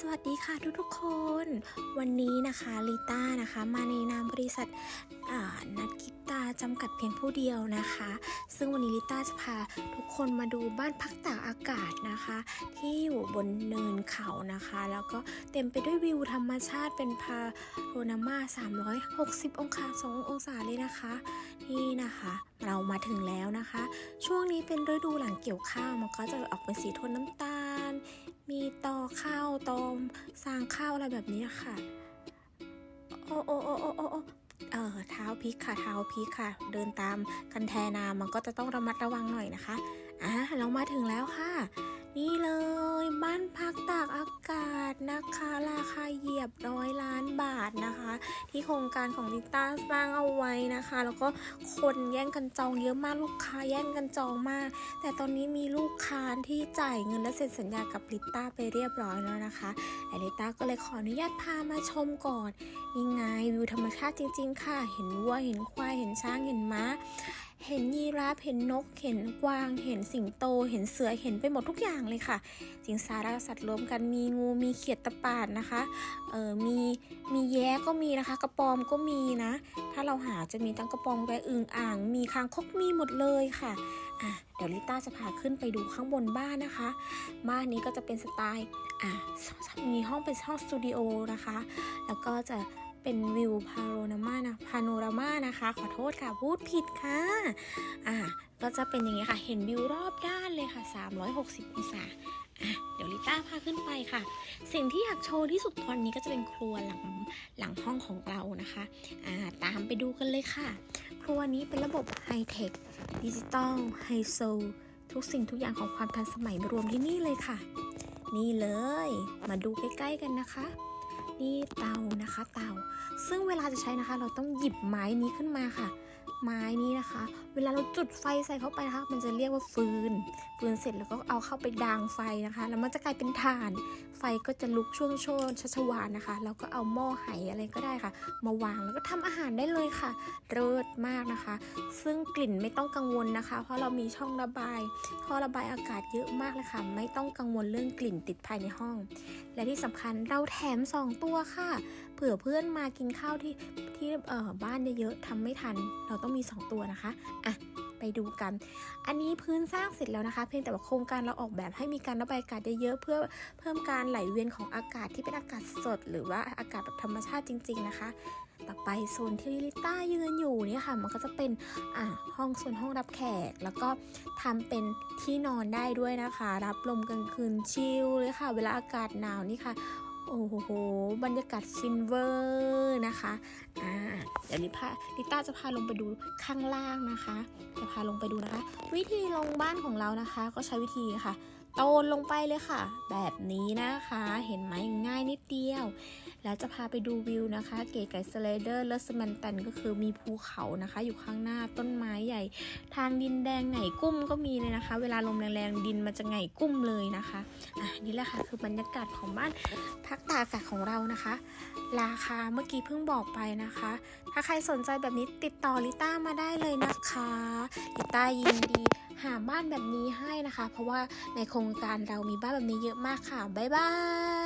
สวัสดีค่ะทุกๆคน วันนี้นะคะลิต้านะคะมาในนามบริษัทอ่านัดกิตาจำกัดเพียงผู้เดียวนะคะ ซึ่งวันนี้ลิต้าจะพาทุกคนมาดูบ้านพักตากอากาศนะคะ ที่อยู่บนเนินเขานะคะ แล้วก็เต็มไปด้วยวิวธรรมชาติเป็นพาโรนามา360 องศา2องศาเลยนะคะนี่นะคะเรามาถึงแล้วนะคะ ช่วงนี้เป็นฤดูหลังเกี่ยวข้าวมันก็จะออกเป็นสีโทนน้ำตาล มีตอข้าวตอมสร้างข้าวอะไรแบบนี้ค่ะ โอ้โอ้โอ้โอ้โอ้เออเท้าพลิกค่ะ เท้าพลิกค่ะ เดินตามคันแทนามันก็จะต้องระมัดระวังหน่อยนะคะอะเรามาถึงแล้วค่ะ นี่เลยบ้านพักตากอากาศนะคะ ราคาเหยียบ ที่โครงการของลิต้าสร้างเอาไว้นะคะ แล้วก็คนแย่งกันจองเยอะมากลูกค้าแย่งกันจองมาก แต่ตอนนี้มีลูกค้าที่จ่ายเงินและเซ็นสัญญากับลิต้าไปเรียบร้อยแล้วนะคะแอลิต้าก็เลยขออนุญาตพามาชมก่อนยังไงวิวธรรมชาติจริง ๆ ค่ะ เห็นวัวเห็นควายเห็นช้างเห็นม้า เห็นยีราฟเห็นนก เห็นกวาง เห็นสิงโต เห็นเสือ เห็นไปหมดทุกอย่างเลยค่ะ สิงสารสัตว์รวมกันมีงู มีเขียดตะปาดนะคะ เออมี มีแย้ก็มีนะคะ กระปอมก็มีนะ ถ้าเราหาจะมีทั้งกระปองแวะอึงอ่าง มีคางคกมีหมดเลยค่ะ อะ เดี๋ยวลิต้าจะพาขึ้นไปดูข้างบนบ้านนะคะ บ้านนี้ก็จะเป็นสไตล์ อะ มีห้องเป็นห้องสตูดิโอนะคะ แล้วก็จะ เป็นวิวพาโรนามานะพาโนรามานะคะ ขอโทษค่ะ พูดผิดค่ะ อะก็จะเป็นอย่างนี้ค่ะ เห็นวิวรอบด้านเลยค่ะ 360 องศาอะเดี๋ยวลิต้าพาขึ้นไปค่ะ สิ่งที่อยากโชว์ที่สุดตอนนี้ก็จะเป็นครัวหลังหลังห้องของเรานะคะอ่าตามไปดูกันเลยค่ะ ครัวนี้เป็นระบบไฮเทคดิจิตอลไฮโซทุกสิ่งทุกอย่างของความทันสมัยมารวมที่นี่เลยค่ะ นี่เลย มาดูใกล้ ๆ กันนะคะ นี่เตานะคะเตา ซึ่งเวลาจะใช้นะคะ เราต้องหยิบไม้นี้ขึ้นมาค่ะ ไม้นี้นะคะ เวลาเราจุดไฟใส่เข้าไปนะคะ มันจะเรียกว่าฟืน ฟืนเสร็จแล้วก็เอาเข้าไปดางไฟนะคะ แล้วมันจะกลายเป็นถ่าน ไฟก็จะลุกช่วงโชนชัชวานนะคะ แล้วก็เอาหม้อไหอะไรก็ได้ค่ะ มาวางแล้วก็ทำอาหารได้เลยค่ะ เลิศมากนะคะ ซึ่งกลิ่นไม่ต้องกังวลนะคะ เพราะเรามีช่องระบายท่อระบายอากาศเยอะมากเลยค่ะ ไม่ต้องกังวลเรื่องกลิ่นติดภายในห้อง และที่สำคัญเราแถม2ตัวค่ะ เผื่อเพื่อนมากินข้าวที่ที่เอ่อบ้านเยอะๆทำไม่ทัน เราต้องมี 2 ตัวนะคะอะไปดูกัน อันนี้พื้นสร้างเสร็จแล้วนะคะ เพียงแต่ว่าโครงการเราออกแบบให้มีการระบายอากาศเยอะๆเพื่อเพิ่มการไหลเวียนของอากาศที่เป็นอากาศสด หรือว่าอากาศแบบธรรมชาติจริง ๆนะคะ ต่อไปโซนที่ลิต้ายืนอยู่เนี่ยค่ะ มันก็จะเป็นอ่าห้องส่วนห้องรับแขก แล้วก็ทำเป็นที่นอนได้ด้วยนะคะ รับลมกลางคืนชิลเลยค่ะ เวลาอากาศหนาวนี่ค่ะ โอ้โห บรรยากาศฟินเวอร์นะคะอ่าเดี๋ยวลิพาลิต้าจะพาลงไปดูข้างล่างนะคะ จะพาลงไปดูนะคะ วิธีลงบ้านของเรานะคะ ก็ใช้วิธีค่ะ โตนลงไปเลยค่ะ แบบนี้นะคะ เห็นไหมง่ายนิดเดียว แล้วจะพาไปดูวิวนะคะ เก๋ไก่สไลเดอร์แลสแมนตันก็คือมีภูเขานะคะ อยู่ข้างหน้าต้นไม้ใหญ่ ทางดินแดงไงกุ้มก็มีเลยนะคะ เวลาลมแรงๆดินมันจะไงกุ้มเลยนะคะอะนี่แหละค่ะคือบรรยากาศของบ้านพักตากอากาศของเรานะคะ ราคาเมื่อกี้เพิ่งบอกไปนะคะ ถ้าใครสนใจแบบนี้ติดต่อลิต้ามาได้เลยนะคะลิต้ายินดี หาบ้านแบบนี้ให้นะคะ เพราะว่าในโครงการเรามีบ้านแบบนี้เยอะมากค่ะ บ๊ายบาย